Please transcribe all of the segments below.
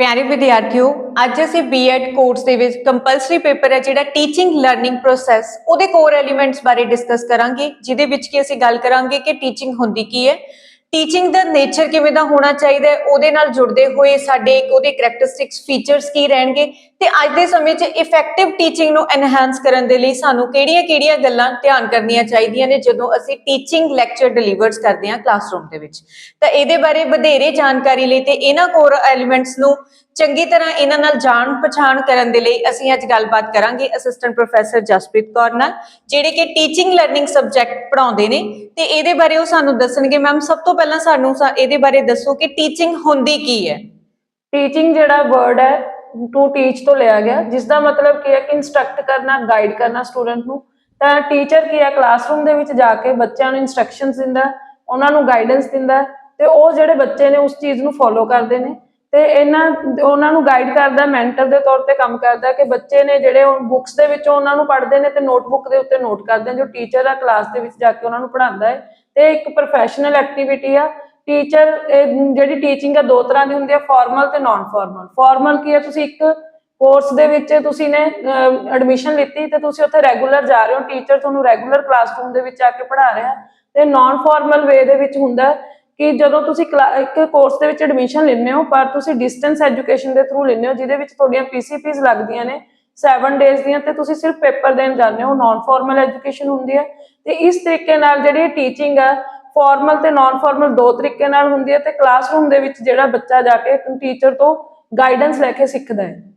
ਪਿਆਰੇ ਵਿਦਿਆਰਥੀਓ, ਅੱਜ ਅਸੀਂ ਬੀਐਡ ਕੋਰਸ ਦੇ ਵਿੱਚ ਕੰਪਲਸਰੀ ਪੇਪਰ ਹੈ, ਜਿਹੜਾ ਟੀਚਿੰਗ ਲਰਨਿੰਗ ਪ੍ਰੋਸੈਸ ਉਹਦੇ ਕੋਰ ਐਲੀਮੈਂਟਸ ਬਾਰੇ ਡਿਸਕਸ ਕਰਾਂਗੇ, ਜਿਹਦੇ ਵਿੱਚ ਕੀ ਅਸੀਂ ਗੱਲ ਕਰਾਂਗੇ ਕਿ ਟੀਚਿੰਗ ਹੁੰਦੀ ਕੀ ਹੈ। ਟੀਚਿੰਗ ਦਾ ਨੇਚਰ ਕਿਵੇਂ ਦਾ ਹੋਣਾ ਚਾਹੀਦਾ ਹੈ, ਉਹਦੇ ਨਾਲ ਜੁੜਦੇ ਹੋਏ ਸਾਡੇ ਇੱਕ ਉਹਦੇ ਕੈਰੈਕਟਰਿਸਟਿਕਸ ਫੀਚਰਸ ਕੀ ਰਹਿਣਗੇ ਤੇ ਅੱਜ ਦੇ ਸਮੇਂ 'ਚ ਇਫੈਕਟਿਵ ਟੀਚਿੰਗ ਨੂੰ ਐਨਹਾਂਸ ਕਰਨ ਦੇ ਲਈ ਸਾਨੂੰ ਕਿਹੜੀਆਂ-ਕਿਹੜੀਆਂ ਗੱਲਾਂ ਧਿਆਨ ਕਰਨੀਆਂ ਚਾਹੀਦੀਆਂ ਨੇ ਜਦੋਂ ਅਸੀਂ ਟੀਚਿੰਗ ਲੈਕਚਰ ਡਿਲੀਵਰਸ ਕਰਦੇ ਹਾਂ ਕਲਾਸਰੂਮ ਦੇ ਵਿੱਚ। ਤਾਂ ਇਹਦੇ ਬਾਰੇ ਵਧੇਰੇ ਜਾਣਕਾਰੀ ਲਈ ਤੇ ਇਹਨਾਂ ਕੋਰ ਐਲੀਮੈਂਟਸ ਨੂੰ ਚੰਗੀ ਤਰ੍ਹਾਂ ਇਹਨਾਂ ਨਾਲ ਜਾਣ ਪਛਾਣ ਕਰਨ ਦੇ ਲਈ ਅਸੀਂ ਅੱਜ ਗੱਲਬਾਤ ਕਰਾਂਗੇ ਅਸਿਸਟੈਂਟ ਪ੍ਰੋਫੈਸਰ ਜਸਪ੍ਰੀਤ ਕੌਰ ਨਾਲ, ਜਿਹੜੇ ਕਿ ਟੀਚਿੰਗ ਲਰਨਿੰਗ ਸਬਜੈਕਟ ਪੜ੍ਹਾਉਂਦੇ ਨੇ। ਤੇ ਇਹਦੇ ਬਾਰੇ ਉਹ ਸਾਨੂੰ ਦੱਸਣਗੇ। ਮੈਮ ਸਭ ਤੋਂ ਪਹਿਲਾਂ ਸਾਨੂੰ ਸਾ- ਇਹਦੇ ਬਾਰੇ ਦੱਸੋ ਕਿ ਟੀਚਿੰਗ ਹੁੰਦੀ ਕੀ ਹੈ। ਟੀਚਿੰਗ ਜਿਹੜਾ ਵਰਡ ਹੈ ਟੂ ਟੀਚ ਤੋਂ ਲਿਆ ਗਿਆ। ਜਿਸ ਦਾ ਮਤਲਬ ਕੀ ਹੈ ਕਿ ਇਨਸਟਰਕਟ ਕਰਨਾ ਗਾਈਡ ਕਰਨਾ ਸਟੂਡੈਂਟ ਨੂੰ। ਤਾਂ ਟੀਚਰ ਕੀ ਹੈ ਕਲਾਸਰੂਮ ਦੇ ਵਿੱਚ ਜਾ ਕੇ ਬੱਚਿਆਂ ਨੂੰ ਇਨਸਟਰਕਸ਼ਨਸ ਦਿੰਦਾ, ਉਹਨਾਂ ਨੂੰ ਗਾਈਡੈਂਸ ਦਿੰਦਾ। ਹੈ ਤੇ ਉਹ ਜਿਹੜੇ ਬੱਚੇ ਨੇ ਉਸ ਚੀਜ਼ ਨੂੰ ਫੋਲੋ ਕਰਦੇ ਨੇ। ਤੇ ਇਹਨਾਂ, ਉਹਨਾਂ ਨੂੰ ਗਾਈਡ ਕਰਦਾ ਮੈਂਟਰ ਦੇ ਤੌਰ ਤੇ ਕੰਮ ਕਰਦਾ ਕਿ ਬੱਚੇ ਨੇ ਜਿਹੜੇ ਬੁੱਕਸ ਦੇ ਵਿੱਚੋਂ ਉਹਨਾਂ ਨੂੰ ਪੜ੍ਹਦੇ ਨੇ ਤੇ ਨੋਟਬੁੱਕ ਦੇ ਉੱਤੇ ਨੋਟ ਕਰਦੇ ਨੇ, ਜੋ ਟੀਚਰ ਆ ਕਲਾਸ ਦੇ ਵਿੱਚ ਜਾ ਕੇ ਉਹਨਾਂ ਨੂੰ ਪੜ੍ਹਾਉਂਦਾ ਹੈ। ਤੇ ਇੱਕ ਪ੍ਰੋਫੈਸ਼ਨਲ ਐਕਟੀਵਿਟੀ ਆ ਟੀਚਰ ਜਿਹੜੀ ਟੀਚਿੰਗ ਆ ਦੋ ਤਰ੍ਹਾਂ ਦੀ ਹੁੰਦੀ ਆ ਫਾਰਮਲ ਤੇ ਨਾਨ ਫਾਰਮਲ ਫਾਰਮਲ ਕੀ ਹੈ ਤੁਸੀਂ ਇੱਕ ਕੋਰਸ ਦੇ ਵਿੱਚ ਤੁਸੀਂ ਨੇ ਐਡਮਿਸ਼ਨ ਲਿੱਤੀ ਤੇ ਤੁਸੀਂ ਉੱਥੇ ਰੈਗੂਲਰ ਜਾ ਰਹੇ ਹੋ। ਟੀਚਰ ਤੁਹਾਨੂੰ ਰੈਗੂਲਰ ਕਲਾਸਰੂਮ ਦੇ ਵਿੱਚ ਆ ਕੇ ਪੜ੍ਹਾ ਰਿਹਾ। ਤੇ ਨਾਨ ਫਾਰਮਲ ਵੇ ਦੇ ਵਿੱਚ ਹੁੰਦਾ ਕਿ ਜਦੋਂ ਤੁਸੀਂ ਕਲਾ- ਇੱਕ ਕੋਰਸ ਦੇ ਵਿੱਚ ਐਡਮਿਸ਼ਨ ਲੈਂਦੇ ਹੋ, ਪਰ ਤੁਸੀਂ ਡਿਸਟੈਂਸ ਐਜੂਕੇਸ਼ਨ ਦੇ ਥਰੂ ਲੈਂਦੇ ਹੋ, ਜਿਹਦੇ ਵਿੱਚ ਤੁਹਾਡੀਆਂ ਪੀਸੀਪੀਜ਼ ਲੱਗਦੀਆਂ ਨੇ 7 ਡੇਜ਼ ਦੀਆਂ, ਤੇ ਤੁਸੀਂ ਸਿਰਫ ਪੇਪਰ ਦੇਣ ਜਾਂਦੇ ਹੋ ਨਾਨ ਫਾਰਮਲ ਐਜੂਕੇਸ਼ਨ ਹੁੰਦੀ ਹੈ। ਤੇ ਇਸ ਤਰੀਕੇ ਨਾਲ ਜਿਹੜੀ ਟੀਚਿੰਗ ਆ ਫਾਰਮਲ ਤੇ ਨਾਨ ਫਾਰਮਲ ਦੋ ਤਰੀਕੇ ਨਾਲ ਹੁੰਦੀ ਹੈ, ਤੇ ਕਲਾਸਰੂਮ ਦੇ ਵਿੱਚ ਜਿਹੜਾ ਬੱਚਾ ਜਾ ਕੇ ਟੀਚਰ ਤੋਂ ਗਾਈਡੈਂਸ ਲੈ ਕੇ ਸਿੱਖਦਾ ਹੈ।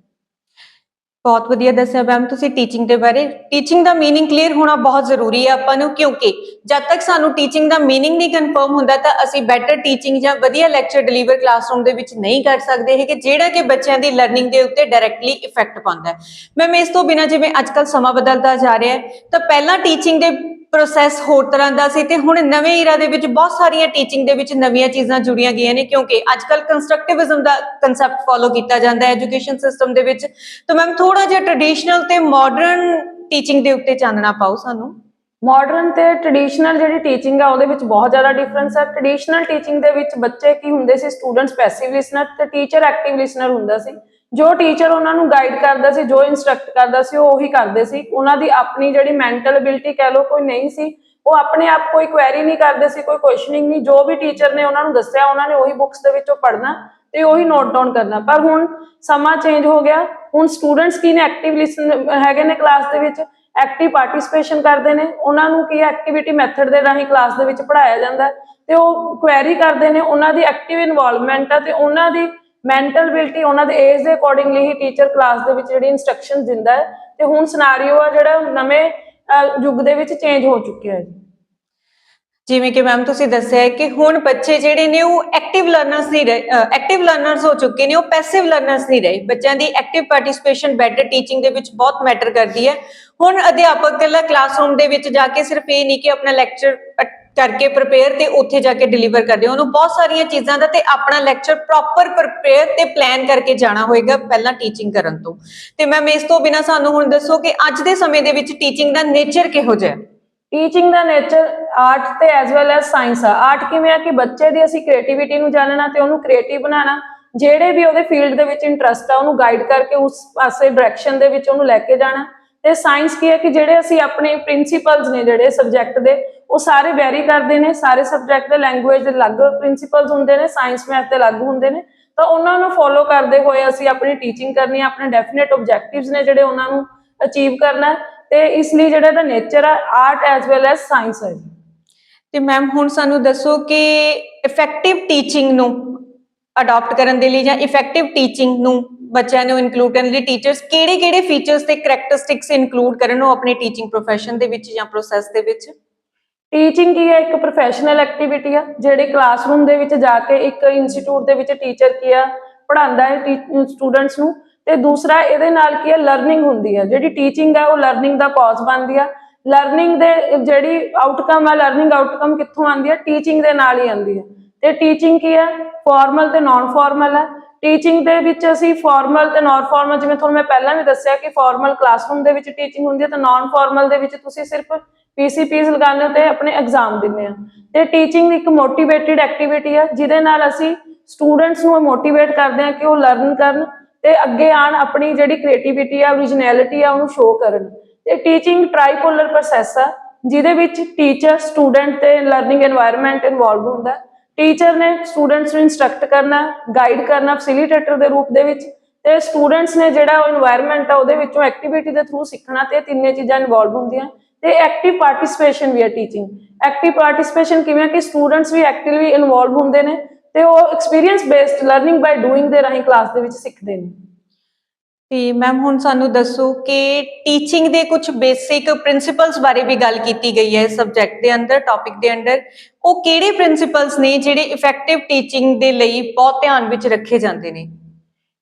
ਬਹੁਤ ਵਧੀਆ ਦੱਸਿਆ ਮੈਮ ਤੁਸੀਂ ਟੀਚਿੰਗ ਦੇ ਬਾਰੇ ਟੀਚਿੰਗ ਦਾ मीनिंग ਕਲੀਅਰ ਹੋਣਾ ਬਹੁਤ ਜ਼ਰੂਰੀ ਹੈ ਆਪਾਂ ਨੂੰ ਕਿਉਂਕਿ ਜਦ ਤੱਕ ਸਾਨੂੰ ਟੀਚਿੰਗ ਦਾ मीनिंग ਨਹੀਂ ਕਨਫਰਮ ਹੁੰਦਾ ਤਾਂ ਅਸੀਂ ਬੈਟਰ ਟੀਚਿੰਗ ਜਾਂ ਵਧੀਆ ਲੈਕਚਰ ਡਿਲੀਵਰ ਕਲਾਸਰੂਮ ਦੇ ਵਿੱਚ ਨਹੀਂ ਕਰ ਸਕਦੇ ਹੈ ਕਿ ਜਿਹੜਾ ਕਿ ਬੱਚਿਆਂ ਦੀ ਲਰਨਿੰਗ ਦੇ ਉੱਤੇ ਡਾਇਰੈਕਟਲੀ ਇਫੈਕਟ ਪਾਉਂਦਾ ਹੈ ਮੈਮ ਇਸ ਤੋਂ ਬਿਨਾ ਜਿਵੇਂ ਅੱਜਕੱਲ ਸਮਾਂ ਬਦਲਦਾ ਜਾ ਰਿਹਾ ਹੈ ਤਾਂ ਪਹਿਲਾਂ ਟੀਚਿੰਗ ਦੇ ਪ੍ਰੋਸੈਸ ਹੋਰ ਤਰ੍ਹਾਂ ਦਾ ਸੀ ਤੇ ਹੁਣ ਨਵੇਂ ਈਰਾ ਦੇ ਵਿੱਚ ਬਹੁਤ ਸਾਰੀਆਂ ਟੀਚਿੰਗ ਦੇ ਵਿੱਚ ਨਵੀਆਂ ਚੀਜ਼ਾਂ ਜੁੜੀਆਂ ਗਈਆਂ ਨੇ ਕਿਉਂਕਿ ਅੱਜ ਅੱਜਕੱਲ ਕੰਸਟਰਕਟਿਵਿਜ਼ਮ ਦਾ ਕਨਸੈਪਟ ਫੋਲੋ ਕੀਤਾ ਜਾਂਦਾ ਹੈ ਐਜੂਕੇਸ਼ਨ ਸਿਸਟਮ ਦੇ ਵਿੱਚ। ਤਾਂ ਮੈਮ ਥੋੜਾ ਜਿਹਾ ਟ੍ਰੈਡੀਸ਼ਨਲ ਤੇ ਮਾਡਰਨ ਟੀਚਿੰਗ ਦੇ ਉੱਤੇ ਚਾਨਣਾ ਪਾਓ ਸਾਨੂੰ। ਮਾਡਰਨ ਤੇ ਟ੍ਰੈਡੀਸ਼ਨਲ ਜਿਹੜੀ ਟੀਚਿੰਗ ਆ, ਉਹਦੇ ਵਿੱਚ ਬਹੁਤ ਜ਼ਿਆਦਾ ਡਿਫਰੈਂਸ ਹੈ ਟ੍ਰੈਡੀਸ਼ਨਲ ਟੀਚਿੰਗ ਦੇ ਵਿੱਚ ਬੱਚੇ ਕੀ ਹੁੰਦੇ ਸੀ? ਸਟੂਡੈਂਟਸ ਪੈਸਿਵ ਲਿਸਨਰ ਤੇ ਟੀਚਰ ਐਕਟਿਵ ਲਿਸਨਰ ਹੁੰਦਾ ਸੀ। ਜੋ ਟੀਚਰ ਉਹਨਾਂ ਨੂੰ ਗਾਈਡ ਕਰਦਾ ਸੀ, ਜੋ ਇਨਸਟਰਕਟ ਕਰਦਾ ਸੀ, ਉਹ ਉਹੀ ਕਰਦੇ ਸੀ। ਉਹਨਾਂ ਦੀ ਆਪਣੀ ਜਿਹੜੀ ਮੈਂਟਲ ਅਬਿਲਿਟੀ ਕਹਿ ਲਓ, ਕੋਈ ਨਹੀਂ ਸੀ। ਉਹ ਆਪਣੇ ਆਪ ਕੋਈ ਕੁਐਰੀ ਨਹੀਂ ਕਰਦੇ ਸੀ, ਕੋਈ ਕੁਐਸਚਨਿੰਗ ਨਹੀਂ। ਜੋ ਵੀ ਟੀਚਰ ਨੇ ਉਹਨਾਂ ਨੂੰ ਦੱਸਿਆ, ਉਹਨਾਂ ਨੇ ਉਹੀ ਬੁੱਕਸ ਦੇ ਵਿੱਚੋਂ ਪੜ੍ਹਨਾ ਤੇ ਉਹੀ ਨੋਟ ਡਾਊਨ ਕਰਨਾ। ਪਰ ਹੁਣ ਸਮਾਂ ਚੇਂਜ ਹੋ ਗਿਆ। ਹੁਣ ਸਟੂਡੈਂਟਸ ਕੀ ਨੇ ਐਕਟਿਵ ਲਿਸਨ ਹੈਗੇ ਨੇ ਕਲਾਸ ਦੇ ਵਿੱਚ। ਐਕਟਿਵ ਪਾਰਟਿਸਿਪੇਸ਼ਨ ਕਰਦੇ ਨੇ, ਉਹਨਾਂ ਨੂੰ ਕੀ ਐਕਟੀਵਿਟੀ ਮੈਥਡ ਦੇ ਰਾਹੀਂ ਕਲਾਸ ਦੇ ਵਿੱਚ ਪੜਾਇਆ ਜਾਂਦਾ ਹੈ ਤੇ ਉਹ ਕੁਐਰੀ ਕਰਦੇ ਨੇ ਉਹਨਾਂ ਦੀ ਐਕਟਿਵ ਇਨਵੋਲਵਮੈਂਟ ਆ ਤੇ ਉਹਨਾਂ ਦੀ ਮੈਂਟਲ ਬਿਲਟੀ ਉਹਨਾਂ ਦੇ ਏਜ ਦੇ ਅਕੋਰਡਿੰਗਲੀ ਹੀ ਟੀਚਰ ਕਲਾਸ ਦੇ ਵਿੱਚ ਜਿਹੜੀ ਇਨਸਟਰਕਸ਼ਨ ਦਿੰਦਾ ਹੈ ਤੇ ਹੁਣ ਸਿਨੈਰੀਓ ਆ ਜਿਹੜਾ ਨਵੇਂ ਯੁੱਗ ਦੇ ਵਿੱਚ ਚੇਂਜ ਹੋ ਚੁੱਕਿਆ ਹੈ ਜੀ। ਜਿਵੇਂ ਕਿ ਮੈਮ ਤੁਸੀਂ ਦੱਸਿਆ ਹੈ ਕਿ ਹੁਣ ਬੱਚੇ ਜਿਹੜੇ ਨੇ ਉਹ ਐਕਟਿਵ ਲਰਨਰਸ ਨਹੀਂ ਰਹੇ ਐਕਟਿਵ ਲਰਨਰਸ ਹੋ ਚੁੱਕੇ ਨੇ, ਉਹ ਪੈਸਿਵ ਲਰਨਰਸ ਨਹੀਂ ਰਹੇ। ਬੱਚਿਆਂ ਦੀ ਐਕਟਿਵ ਪਾਰਟਿਸਿਪੇਸ਼ਨ ਬੈਟਰ ਟੀਚਿੰਗ ਦੇ ਵਿੱਚ ਬਹੁਤ ਮੈਟਰ ਕਰਦੀ ਹੈ। ਹੁਣ ਅਧਿਆਪਕ ਇਕੱਲਾ ਕਲਾਸਰੂਮ ਦੇ ਵਿੱਚ ਜਾ ਕੇ ਸਿਰਫ ਇਹ ਨਹੀਂ ਕਿ ਆਪਣਾ ਲੈਕਚਰ ਕਰਕੇ ਪ੍ਰਪੇਅਰ ਤੇ ਉੱਥੇ ਜਾ ਕੇ ਡਿਲੀਵਰ ਕਰਦੇ ਹੋ। ਉਹਨੂੰ ਬਹੁਤ ਸਾਰੀਆਂ ਚੀਜ਼ਾਂ ਦਾ ਤੇ ਆਪਣਾ ਲੈਕਚਰ ਪ੍ਰੋਪਰ ਪ੍ਰਪੇਅਰ ਤੇ ਪਲਾਨ ਕਰਕੇ ਜਾਣਾ ਹੋਏਗਾ ਪਹਿਲਾਂ ਟੀਚਿੰਗ ਕਰਨ ਤੋਂ। ਤੇ ਮੈਮ ਇਸ ਤੋਂ ਬਿਨਾ ਸਾਨੂੰ ਹੁਣ ਦੱਸੋ ਕਿ ਅੱਜ ਦੇ ਸਮੇਂ ਦੇ ਵਿੱਚ ਟੀਚਿੰਗ ਦਾ ਨੇਚਰ ਕਿਹੋ ਜਿਹਾ ਹੈ? ਟੀਚਿੰਗ ਦਾ ਨੇਚਰ ਆਰਟ ਤੇ ਐਸ ਵੈਲ ਐਸ ਸਾਇੰਸ ਆ। ਆਰਟ ਕਿਵੇਂ ਆ ਕਿ ਬੱਚੇ ਦੀ ਅਸੀਂ ਕ੍ਰੀਏਟੀਵਿਟੀ ਨੂੰ ਜਾਣਨਾ ਤੇ ਉਹਨੂੰ ਕ੍ਰੀਏਟਿਵ ਬਣਾਉਣਾ। ਜਿਹੜੇ ਵੀ ਉਹਦੇ ਫੀਲਡ ਦੇ ਵਿੱਚ ਇੰਟਰਸਟ ਆ, ਉਹਨੂੰ ਗਾਈਡ ਕਰਕੇ ਉਸ ਪਾਸੇ ਡਾਇਰੈਕਸ਼ਨ ਦੇ ਵਿੱਚ ਉਹਨੂੰ ਲੈ ਕੇ ਜਾਣਾ। ਤੇ ਸਾਇੰਸ ਕੀ ਹੈ ਕਿ ਜਿਹੜੇ ਅਸੀਂ ਆਪਣੇ ਪ੍ਰਿੰਸੀਪਲਸ ਨੇ, ਜਿਹੜੇ ਸਬਜੈਕਟ ਦੇ, ਉਹ ਸਾਰੇ ਵੈਰੀ ਕਰਦੇ ਨੇ। ਸਾਰੇ ਸਬਜੈਕਟ ਦੇ ਲੈਂਗੁਏਜ ਦੇ ਅਲੱਗ ਪ੍ਰਿੰਸੀਪਲਸ ਹੁੰਦੇ ਨੇ ਸਾਇੰਸ ਮੈਥ ਦੇ ਅਲੱਗ ਹੁੰਦੇ ਨੇ। ਤਾਂ ਉਹਨਾਂ ਨੂੰ ਫੋਲੋ ਕਰਦੇ ਹੋਏ ਅਸੀਂ ਆਪਣੀ ਟੀਚਿੰਗ ਕਰਨੀ ਹੈ ਆਪਣੇ ਡੈਫੀਨਿਟ ਆਬਜੈਕਟਿਵਸ ਨੇ ਜਿਹੜੇ ਉਹਨਾਂ ਨੂੰ ਅਚੀਵ ਕਰਨਾ। ਹੈ ਤੇ ਇਸ ਲਈ ਜਿਹੜਾ ਦਾ ਨੇਚਰ ਹੈ art as well as science ਹੈ ਤੇ ਮੈਮ ਹੁਣ ਸਾਨੂੰ ਦੱਸੋ ਕਿ ਇਫੈਕਟਿਵ ਟੀਚਿੰਗ ਨੂੰ ਅਡਾਪਟ ਕਰਨ ਦੇ ਲਈ ਜਾਂ ਇਫੈਕਟਿਵ ਟੀਚਿੰਗ ਨੂੰ ਬੱਚਿਆਂ ਨੂੰ ਇਨਕਲੂਡ ਕਰਨ ਲਈ ਟੀਚਰਸ ਕਿਹੜੇ-ਕਿਹੜੇ ਫੀਚਰਸ ਤੇ ਕੈਰੈਕਟਰਿਸਟਿਕਸ ਇਨਕਲੂਡ ਕਰਨ ਉਹ ਆਪਣੇ ਟੀਚਿੰਗ ਪ੍ਰੋਫੈਸ਼ਨ ਦੇ ਵਿੱਚ ਜਾਂ ਪ੍ਰੋਸੈਸ ਦੇ ਵਿੱਚ? ਟੀਚਿੰਗ ਕੀ ਹੈ? ਇੱਕ ਪ੍ਰੋਫੈਸ਼ਨਲ ਐਕਟੀਵਿਟੀ ਆ, ਜਿਹੜੇ ਕਲਾਸਰੂਮ ਦੇ ਵਿੱਚ ਜਾ ਕੇ ਇੱਕ ਇੰਸਟੀਚਿਊਟ ਦੇ ਵਿੱਚ ਟੀਚਰ ਕੀ ਆ, ਪੜ੍ਹਾਉਂਦਾ ਹੈ ਸਟੂਡੈਂਟਸ ਨੂੰ ਤੇ ਦੂਸਰਾ ਇਹਦੇ ਨਾਲ ਕੀ ਹੈ ਲਰਨਿੰਗ ਹੁੰਦੀ ਹੈ ਜਿਹੜੀ ਟੀਚਿੰਗ ਹੈ ਉਹ ਲਰਨਿੰਗ ਦਾ ਕਾਜ਼ ਬਣਦੀ ਆ। ਲਰਨਿੰਗ ਦੇ, ਜਿਹੜੀ ਆਊਟਕਮ ਹੈ ਲਰਨਿੰਗ ਆਊਟਕਮ ਕਿੱਥੋਂ ਆਉਂਦੀ ਹੈ ਟੀਚਿੰਗ ਦੇ ਨਾਲ ਹੀ ਆਉਂਦੀ ਹੈ ਤੇ ਟੀਚਿੰਗ ਕੀ ਹੈ ਫਾਰਮਲ ਤੇ ਨਾਨ ਫਾਰਮਲ ਹੈ ਟੀਚਿੰਗ ਦੇ ਵਿੱਚ ਅਸੀਂ ਫਾਰਮਲ ਤੇ ਨਾਨ ਫਾਰਮਲ ਜਿਵੇਂ ਤੁਹਾਨੂੰ ਮੈਂ ਪਹਿਲਾਂ ਵੀ ਦੱਸਿਆ ਕਿ ਫਾਰਮਲ ਕਲਾਸਰੂਮ ਦੇ ਵਿੱਚ ਟੀਚਿੰਗ ਹੁੰਦੀ ਹੈ ਤੇ ਨਾਨ ਫਾਰਮਲ ਦੇ ਵਿੱਚ ਤੁਸੀਂ ਸਿਰਫ ਪੀਸੀਪੀਜ਼ ਲਗਾਉਂਦੇ ਹੋ ਤੇ ਆਪਣੇ ਐਗਜ਼ਾਮ ਦਿੰਦੇ ਆ। ਤੇ ਟੀਚਿੰਗ ਇੱਕ ਮੋਟੀਵੇਟਿਡ ਐਕਟੀਵਿਟੀ ਹੈ ਜਿਹਦੇ ਨਾਲ ਅਸੀਂ ਸਟੂਡੈਂਟਸ ਨੂੰ ਮੋਟੀਵੇਟ ਕਰਦੇ ਆ ਕਿ ਉਹ ਲਰਨ ਕਰਨ ਤੇ ਅੱਗੇ ਆਣ ਆਪਣੀ ਜਿਹੜੀ ਕ੍ਰੀਏਟੀਵਿਟੀ ਆ ਓਰੀਜਨੈਲਿਟੀ ਆ, ਉਹਨੂੰ ਸ਼ੋਅ ਕਰਨ। ਤੇ ਟੀਚਿੰਗ ਟ੍ਰਾਈਪੋਲਰ ਪ੍ਰੋਸੈਸ ਆ, ਜਿਹਦੇ ਵਿੱਚ ਟੀਚਰ ਸਟੂਡੈਂਟ ਤੇ ਲਰਨਿੰਗ এনवायरमेंट ਇਨਵੋਲਵ ਹੁੰਦਾ। ਟੀਚਰ ਨੇ ਸਟੂਡੈਂਟਸ ਨੂੰ ਇਨਸਟ੍ਰਕਟ ਕਰਨਾ ਗਾਈਡ ਕਰਨਾ ਫੈਸਿਲਿਟੇਟਰ ਦੇ ਰੂਪ ਦੇ ਵਿੱਚ ਤੇ ਸਟੂਡੈਂਟਸ ਨੇ ਜਿਹੜਾ ਉਹ এনवायरमेंट ਆ, ਉਹਦੇ ਵਿੱਚੋਂ ਐਕਟੀਵਿਟੀ ਦੇ ਥਰੂ ਸਿੱਖਣਾ ਤੇ ਤਿੰਨੇ ਚੀਜ਼ਾਂ ਇਨਵੋਲਵ ਹੁੰਦੀਆਂ। ਤੇ ਐਕਟਿਵ ਪਾਰਟਿਸਪੇਸ਼ਨ ਵੀ ਆ ਟੀਚਿੰਗ ਐਕਟਿਵ ਪਾਰਟਿਸਪੇਸ਼ਨ ਕਿਵੇਂ ਕਿ ਸਟੂਡੈਂਟਸ ਵੀ ਐਕਟਿਵਲੀ ਇਨਵੋਲਵ ਹੁੰਦੇ ਨੇ ਤੇ ਉਹ experience based learning by doing ਦੇ ਰਾਹੀਂ ਕਲਾਸ ਦੇ ਵਿੱਚ ਸਿੱਖਦੇ ਨੇ। ਤੇ ਮੈਮ ਹੁਣ ਸਾਨੂੰ ਦੱਸੋ ਕਿ ਟੀਚਿੰਗ ਦੇ ਕੁਝ ਬੇਸਿਕ ਪ੍ਰਿੰਸੀਪਲਸ ਬਾਰੇ ਵੀ ਗੱਲ ਕੀਤੀ ਗਈ ਹੈ ਸਬਜੈਕਟ ਦੇ ਅੰਦਰ ਟੌਪਿਕ ਦੇ ਅੰਦਰ। ਉਹ ਕਿਹੜੇ ਪ੍ਰਿੰਸੀਪਲਸ ਨੇ ਜਿਹੜੇ ਇਫੈਕਟਿਵ ਟੀਚਿੰਗ ਦੇ ਲਈ ਬਹੁਤ ਧਿਆਨ ਵਿੱਚ ਰੱਖੇ ਜਾਂਦੇ ਨੇ?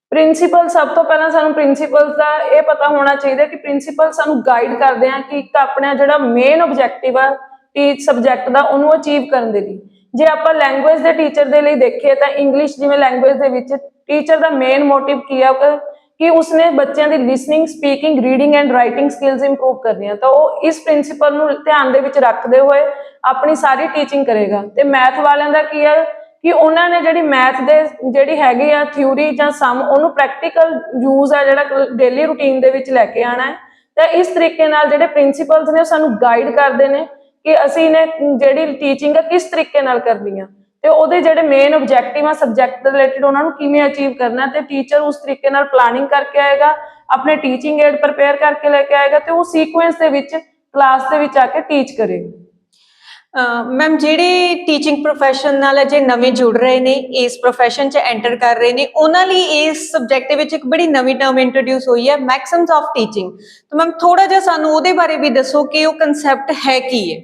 ਪ੍ਰਿੰਸੀਪਲ ਸਭ ਤੋਂ ਪਹਿਲਾਂ ਸਾਨੂੰ ਪ੍ਰਿੰਸੀਪਲਸ ਦਾ ਇਹ ਪਤਾ ਹੋਣਾ ਚਾਹੀਦਾ ਕਿ ਪ੍ਰਿੰਸੀਪਲ ਸਾਨੂੰ ਗਾਈਡ ਕਰਦੇ ਆ ਕਿ ਇੱਕ ਆਪਣਾ ਜਿਹੜਾ ਮੇਨ ਆਬਜੈਕਟਿਵ ਆ ਟੀਚ ਸਬਜੈਕਟ ਦਾ, ਉਹਨੂੰ ਅਚੀਵ ਕਰਨ ਦੇ ਲਈ। ਜੇ ਆਪਾਂ ਲੈਂਗੁਏਜ ਦੇ ਟੀਚਰ ਦੇ ਲਈ ਦੇਖੀਏ ਤਾਂ ਇੰਗਲਿਸ਼ ਜਿਵੇਂ ਲੈਂਗੁਏਜ ਦੇ ਵਿੱਚ ਟੀਚਰ ਦਾ ਮੇਨ ਮੋਟਿਵ ਕੀ ਆ ਕਿ- ਕਿ ਉਸਨੇ ਬੱਚਿਆਂ ਦੀ listening speaking reading and writing skills improve ਕਰਨੀਆਂ। ਤਾਂ ਉਹ ਇਸ ਪ੍ਰਿੰਸੀਪਲ ਨੂੰ ਧਿਆਨ ਦੇ ਵਿੱਚ ਰੱਖਦੇ ਹੋਏ ਆਪਣੀ ਸਾਰੀ ਟੀਚਿੰਗ ਕਰੇਗਾ। ਤੇ ਮੈਥ ਵਾਲਿਆਂ ਦਾ ਕੀ ਹੈ ਕਿ ਉਹਨਾਂ ਨੇ ਜਿਹੜੀ ਮੈਥ ਦੇ ਜਿਹੜੀ ਹੈਗੀ ਆ ਥਿਊਰੀ ਜਾਂ ਸਮ ਉਹਨੂੰ ਪ੍ਰੈਕਟੀਕਲ ਯੂਜ਼ ਆ ਜਿਹੜਾ ਡੇਲੀ ਰੂਟੀਨ ਦੇ ਵਿੱਚ ਲੈ ਕੇ ਆਣਾ ਹੈ। ਤਾਂ ਇਸ ਤਰੀਕੇ ਨਾਲ ਜਿਹੜੇ ਪ੍ਰਿੰਸੀਪਲਸ ਨੇ ਉਹ ਸਾਨੂੰ ਗਾਈਡ ਕਰਦੇ ਨੇ ਕਿ ਅਸੀਂ ਨੇ ਜਿਹੜੀ ਟੀਚਿੰਗ ਆ ਕਿਸ ਤਰੀਕੇ ਨਾਲ ਕਰਨੀ ਆ। ਤੇ ਉਹਦੇ ਜਿਹੜੇ ਮੇਨ ਆਬਜੈਕਟਿਵ ਆ ਸਬਜੈਕਟ ਦੇ ਰਿਲੇਟਡ ਉਹਨਾਂ ਨੂੰ ਕਿਵੇਂ ਅਚੀਵ ਕਰਨਾ ਤੇ ਟੀਚਰ ਉਸ ਤਰੀਕੇ ਨਾਲ ਪਲਾਨਿੰਗ ਕਰਕੇ ਆਏਗਾ, ਆਪਣੇ ਟੀਚਿੰਗ ਏਡ ਪ੍ਰਪੇਅਰ ਕਰਕੇ ਲੈ ਕੇ ਆਏਗਾ ਤੇ ਉਹ ਸੀਕੁਐਂਸ ਦੇ ਵਿੱਚ ਕਲਾਸ ਦੇ ਵਿੱਚ ਆ ਕੇ ਟੀਚ ਕਰੇਗਾ। ਮੈਮ ਜਿਹੜੇ ਟੀਚਿੰਗ ਪ੍ਰੋਫੈਸ਼ਨ ਨਾਲ ਅਜੇ ਨਵੇਂ ਜੁੜ ਰਹੇ ਨੇ, ਇਸ ਪ੍ਰੋਫੈਸ਼ਨ 'ਚ ਐਂਟਰ ਕਰ ਰਹੇ ਨੇ, ਉਹਨਾਂ ਲਈ ਇਸ ਸਬਜੈਕਟ ਦੇ ਵਿੱਚ ਇੱਕ ਬੜੀ ਨਵੀਂ ਟਰਮ ਇੰਟਰੋਡਿਊਸ ਹੋਈ ਹੈ ਮੈਕਸਿਮਸ ਆਫ ਟੀਚਿੰਗ ਤਾਂ ਮੈਮ ਥੋੜਾ ਜਿਹਾ ਸਾਨੂੰ ਉਹਦੇ ਬਾਰੇ ਵੀ ਦੱਸੋ ਕਿ ਉਹ ਕਨਸੈਪਟ ਹੈ ਕੀ ਹੈ।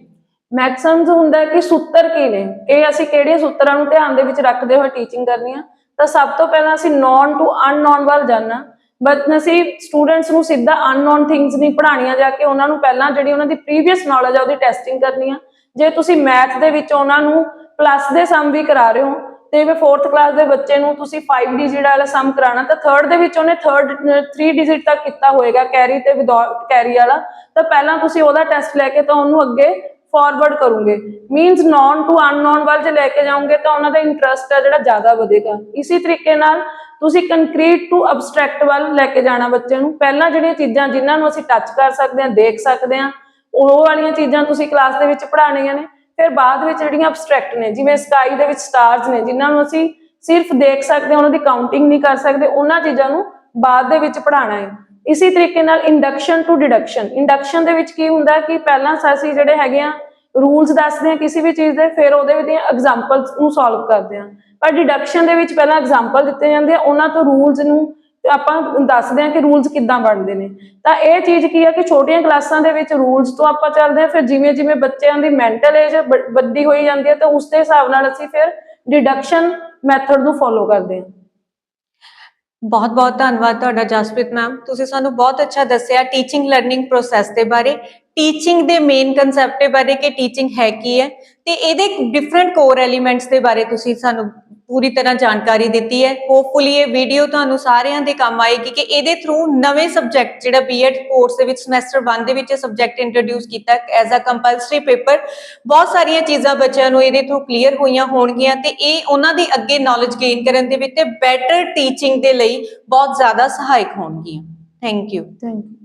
ਮੈਕਸਿਮਸ ਹੁੰਦਾ ਕਿ ਸੂਤਰ ਕੀ ਨੇ? ਇਹ ਅਸੀਂ ਕਿਹੜੇ ਸੂਤਰਾਂ ਨੂੰ ਧਿਆਨ ਦੇ ਵਿੱਚ ਰੱਖਦੇ ਹੋਏ ਟੀਚਿੰਗ ਕਰਨੀ ਆ? ਤਾਂ ਸਭ ਤੋਂ ਪਹਿਲਾਂ ਅਸੀਂ ਨੌਨ ਟੂ ਅਨਨੋਨ ਵੱਲ ਜਾਣਾ। ਬਟ ਅਸੀਂ ਸਟੂਡੈਂਟਸ ਨੂੰ ਸਿੱਧਾ ਅਨਨੋਨ ਥਿੰਗਸ ਨਹੀਂ ਪੜ੍ਹਾਉਣੀਆਂ, ਜਾ ਕੇ ਉਹਨਾਂ ਨੂੰ ਪਹਿਲਾਂ ਜਿਹੜੀ ਉਹਨਾਂ ਦੀ ਪ੍ਰੀਵੀਅਸ ਨੌਲੇਜ ਆ ਉਹਦੀ ਟੈਸਟਿੰਗ ਕਰਨੀ ਆ। ਜੇ ਤੁਸੀਂ ਮੈਥ ਦੇ ਵਿੱਚ ਉਹਨਾਂ ਨੂੰ ਪਲੱਸ ਦੇ ਸਮ ਵੀ ਕਰਾ ਰਹੇ ਹੋ, ਤੇ ਵੀ 4th ਕਲਾਸ ਦੇ ਬੱਚੇ ਨੂੰ ਤੁਸੀਂ 5 ਡਿਜਿਟ ਵਾਲਾ ਸਮ ਕਰਾਣਾ ਤਾਂ 3rd ਦੇ ਵਿੱਚ ਉਹਨੇ 3rd 3 ਡਿਜਿਟ ਤੱਕ ਕੀਤਾ ਹੋਏਗਾ ਕੈਰੀ ਤੇ ਵਿਦਆਊਟ ਕੈਰੀ ਵਾਲਾ। ਤਾਂ ਪਹਿਲਾਂ ਤੁਸੀਂ ਉਹਦਾ ਟੈਸਟ ਲੈ ਕੇ ਤਾਂ ਉਹਨੂੰ ਅੱਗੇ ਫਾਰਵਰਡ ਕਰੋਗੇ। ਮੀਨਸ ਨੌਨ ਟੂ ਅਨਨੋਨ ਵੱਲ ਜੇ ਲੈ ਕੇ ਜਾਓਗੇ ਤਾਂ ਉਹਨਾਂ ਦਾ ਇੰਟਰਸਟ ਹੈ ਜਿਹੜਾ ਜ਼ਿਆਦਾ ਵਧੇਗਾ। ਇਸੇ ਤਰੀਕੇ ਨਾਲ ਤੁਸੀਂ ਕੰਕਰੀਟ ਟੂ ਅਬਸਟ੍ਰੈਕਟ ਵੱਲ ਲੈ ਕੇ ਜਾਣਾ ਬੱਚੇ ਨੂੰ। ਪਹਿਲਾਂ ਜਿਹੜੀਆਂ ਚੀਜ਼ਾਂ ਜਿਨ੍ਹਾਂ ਨੂੰ ਅਸੀਂ ਟੱਚ ਕਰ ਸਕਦੇ ਹਾਂ, ਦੇਖ ਸਕਦੇ ਹਾਂ, ਉਹ ਵਾਲੀਆਂ ਚੀਜ਼ਾਂ ਤੁਸੀਂ ਕਲਾਸ ਦੇ ਵਿੱਚ ਪੜ੍ਹਾਉਣੀਆਂ ਨੇ। ਫਿਰ ਬਾਅਦ ਵਿੱਚ ਜਿਹੜੀਆਂ ਅਬਸਟ੍ਰੈਕਟ ਨੇ, ਜਿਵੇਂ ਸਕਾਈ ਦੇ ਵਿੱਚ ਸਟਾਰਸ ਨੇ, ਜਿਨ੍ਹਾਂ ਨੂੰ ਅਸੀਂ ਸਿਰਫ ਦੇਖ ਸਕਦੇ ਹਾਂ, ਉਹਨਾਂ ਦੀ ਕਾਊਂਟਿੰਗ ਨਹੀਂ ਕਰ ਸਕਦੇ, ਉਹਨਾਂ ਚੀਜ਼ਾਂ ਨੂੰ ਬਾਅਦ ਦੇ ਵਿੱਚ ਪੜ੍ਹਾਉਣਾ ਹੈ। ਇਸੇ ਤਰੀਕੇ ਨਾਲ ਇੰਡਕਸ਼ਨ ਟੂ ਡਿਡਕਸ਼ਨ ਇੰਡਕਸ਼ਨ ਦੇ ਵਿੱਚ ਕੀ ਹੁੰਦਾ ਕਿ ਪਹਿਲਾਂ ਅਸੀਂ ਜਿਹੜੇ ਹੈਗੇ ਆ ਰੂਲਸ ਦੱਸਦੇ ਆ ਕਿਸੇ ਵੀ ਚੀਜ਼ ਦੇ, ਫਿਰ ਉਹਦੇ ਵਿੱਚ ਐਗਜ਼ਾਮਪਲਸ ਨੂੰ ਸੋਲਵ ਕਰਦੇ ਆ ਪਰ ਡਿਡਕਸ਼ਨ ਦੇ ਵਿੱਚ ਪਹਿਲਾਂ ਐਗਜ਼ਾਮਪਲ ਦਿੱਤੇ ਜਾਂਦੇ ਆ, ਉਹਨਾਂ ਤੋਂ ਰੂਲਸ ਨੂੰ ਆਪਾਂ ਦੱਸਦੇ ਆ ਕਿ ਰੂਲਸ ਕਿੱਦਾਂ ਬਣਦੇ ਨੇ। ਤਾਂ ਇਹ ਚੀਜ਼ ਕੀ ਆ ਕਿ ਛੋਟੀਆਂ ਕਲਾਸਾਂ ਦੇ ਵਿੱਚ ਰੂਲਸ ਤੋਂ ਆਪਾਂ ਚੱਲਦੇ ਆ ਫਿਰ ਜਿਵੇਂ ਜਿਵੇਂ ਬੱਚਿਆਂ ਦੀ ਮੈਂਟਲ ਏਜ ਵੱਡੀ ਹੋਈ ਜਾਂਦੀ ਹੈ, ਤਾਂ ਉਸ ਦੇ ਹਿਸਾਬ ਨਾਲ ਅਸੀਂ ਫਿਰ ਡਿਡਕਸ਼ਨ ਮੈਥਡ ਨੂੰ ਫੋਲੋ ਕਰਦੇ ਆ ਬਹੁਤ ਬਹੁਤ ਧੰਨਵਾਦ ਤੁਹਾਡਾ ਜਸਪ੍ਰੀਤ ਮੈਮ ਤੁਸੀਂ ਸਾਨੂੰ ਬਹੁਤ ਅੱਛਾ ਦੱਸਿਆ ਟੀਚਿੰਗ ਲਰਨਿੰਗ ਪ੍ਰੋਸੈਸ ਦੇ ਬਾਰੇ। ਟੀਚਿੰਗ ਦੇ ਮੇਨ ਕਨਸੈਪਟ ਦੇ ਬਾਰੇ ਕਿ ਟੀਚਿੰਗ ਹੈ ਕੀ ਹੈ। ਤੇ ਇਹਦੇ ਡਿਫਰੈਂਟ ਕੋਰ ਐਲੀਮੈਂਟਸ ਦੇ ਬਾਰੇ ਤੁਸੀਂ ਸਾਨੂੰ ਪੂਰੀ ਤਰ੍ਹਾਂ ਜਾਣਕਾਰੀ ਦਿੱਤੀ ਹੈ। ਹੋਪਫੁਲੀ ਇਹ ਵੀਡੀਓ ਤੁਹਾਨੂੰ ਸਾਰਿਆਂ ਦੇ ਕੰਮ ਆਏਗੀ ਕਿ ਇਹਦੇ ਥਰੂ ਨਵੇਂ ਸਬਜੈਕਟ ਜਿਹੜਾ ਬੀਐਡ ਕੋਰਸ ਦੇ ਵਿੱਚ ਸਮੈਸਟਰ 1 ਦੇ ਵਿੱਚ ਇਹ ਸਬਜੈਕਟ ਇੰਟਰੋਡਿਊਸ ਕੀਤਾ ਐਜ਼ ਅ ਕੰਪਲਸਰੀ ਪੇਪਰ ਬਹੁਤ ਸਾਰੀਆਂ ਚੀਜ਼ਾਂ ਬੱਚਿਆਂ ਨੂੰ ਇਹਦੇ ਥਰੂ ਕਲੀਅਰ ਹੋਈਆਂ ਹੋਣਗੀਆਂ ਤੇ ਇਹ ਉਹਨਾਂ ਦੀ ਅੱਗੇ ਨੌਲੇਜ ਗੇਨ ਕਰਨ ਦੇ ਵਿੱਚ ਤੇ ਬੈਟਰ ਟੀਚਿੰਗ ਦੇ ਲਈ ਬਹੁਤ ਜ਼ਿਆਦਾ ਸਹਾਇਕ ਹੋਣਗੀਆਂ। Thank you thank you